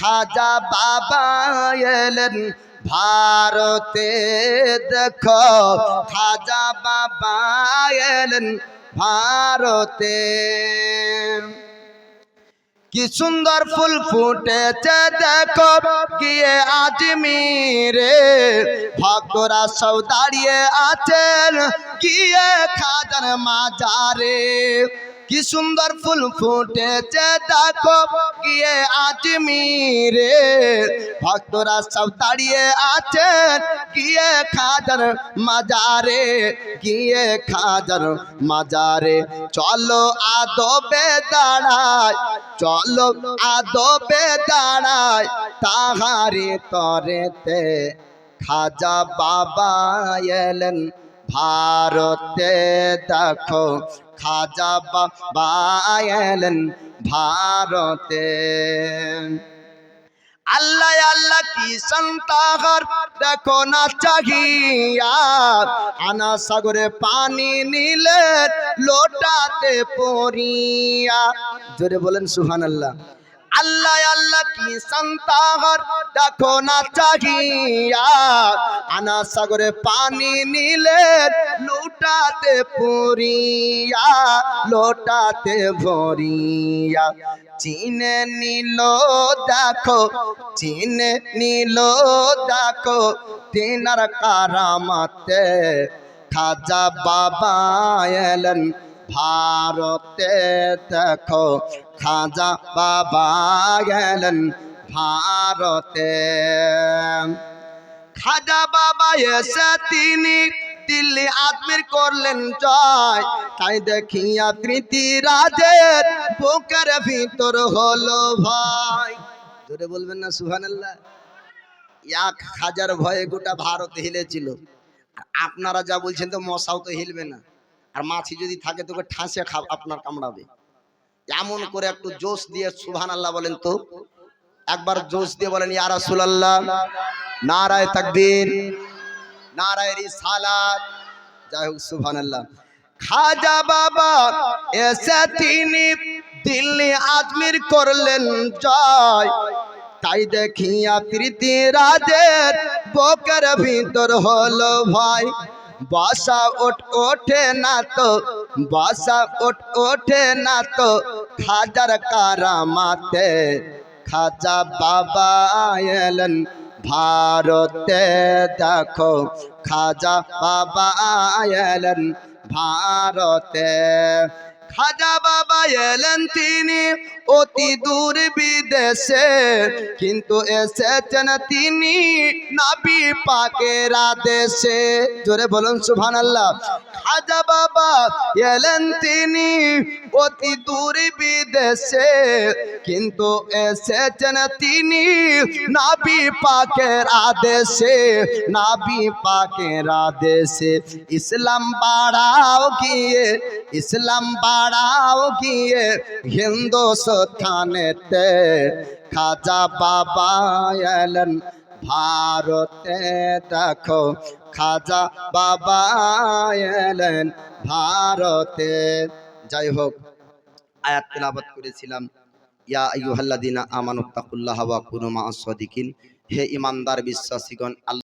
খাজা বাবা এলেন, ভারতে দেখো, খাজা বাবা এলেন ভারতে। কি সুন্দর ফুল ফুটেছে, দেখো গিয়ে আজমিরে। ভক্তরা সব দাঁড়িয়ে আছেন গিয়ে খাজার মাজারে। কি সুন্দর ফুল ফুটেছে দেখো, গিয়ে আজমিরে। ভক্তরা সব দাঁড়িয়ে আছেন, গিয়ে খাজার মাজারে, গিয়ে খাজার মাজারে। চলো আদবে দাঁড়ায় চলো আদবে দাঁড়ায় তাহারি তরেতে। খাজা বাবা এলেন ভারতে, দেখো খাজা বাবা এলেন ভারতে। আল্লাহ আল্লাহ কি সন্তাহার? দেখো না চাহিয়া আনা সাগরে পানি নিলে লোটাতে পড়িয়া। জোরে বলেন সুহান আল্লাহ আল্লাহ আল্লাহ কি সন্তাহার? দেখো না চাহিয়া আনা সাগরে পানি নিলে লোটাতে পড়িয়া, লোটাতে ভরিয়া। চিনে নিল, দেখো, চিনে নিল, দেখো, তিনার কারামাতে খাজা বাবা এলেন ভারতে, দেখো, খাজা বাবা গেলেন ভারতে। খাজা বাবা এসে তিনি দিল্লি আদমির করলেন জয়। তাই দেখিয়া তৃতি রাজের বুকের ভিতর হলো ভাই ধরে বলবেন না সুহানাল্লাহ এক হাজার ভয়ে গোটা ভারত হিলেছিল। আপনারা যা বলছেন তো মশাও তো হিলবে না। আর মাছি যদি থাকে তোকে ঠাঁসে খা আপনার কামড়াবে। এমন করে একটু জোশ দিয়ে সুহান আল্লাহ বলেন তো। একবার জোশ দিয়ে বলেন, ইয়া রাসূলুল্লাহ, নারায় তাকবীর। নারায় রিসালাত যাই হোক, সুবহানাল্লাহ। খাজা বাবা এসে তিনি দিল্লি আজমির করলেন জয়। তাই দেখিয়া প্রীতি রাজের বকের ভিতর হলো ভাই বাসা ওঠ ওঠে না তো, বাসা ওঠ ওঠে না তো খাজার কারামাতে। খাজা বাবা এলেন ভারতে দেখো খাজা বাবা এলেন ভারতে খাজা বাবা এলেন তিনি অতি দূর বিদেশে, কিন্তু এসেছেন তিনি নাবি পাকের আদেশে। জোরে বলুন সুভান আল্লাহ খাজা বাবা এলেন তিনি অতি দূর বিদেশে, কিন্তু এসেছেন তিনি নাবি পাকের আদেশে। নাবি পাকের আদেশে। ইসলাম বাড়াও গিয়ে, ইসলাম বাড়াও গিয়ে হিন্দুস্থানেতে খাজা বাবা এলেন, ভারতে দেখো, খাজা বাবা এলেন ভারতে। যাই হোক, আয়াত তেলাবাত করেছিলাম। ইয়া আইয়ুহাল্লাযিনা আমানুত্তাকুল্লাহা ওয়া কুনু মা'আস সাদিকিন। হে ইমানদার, বিশ্বাসীগণ, আল্লাহ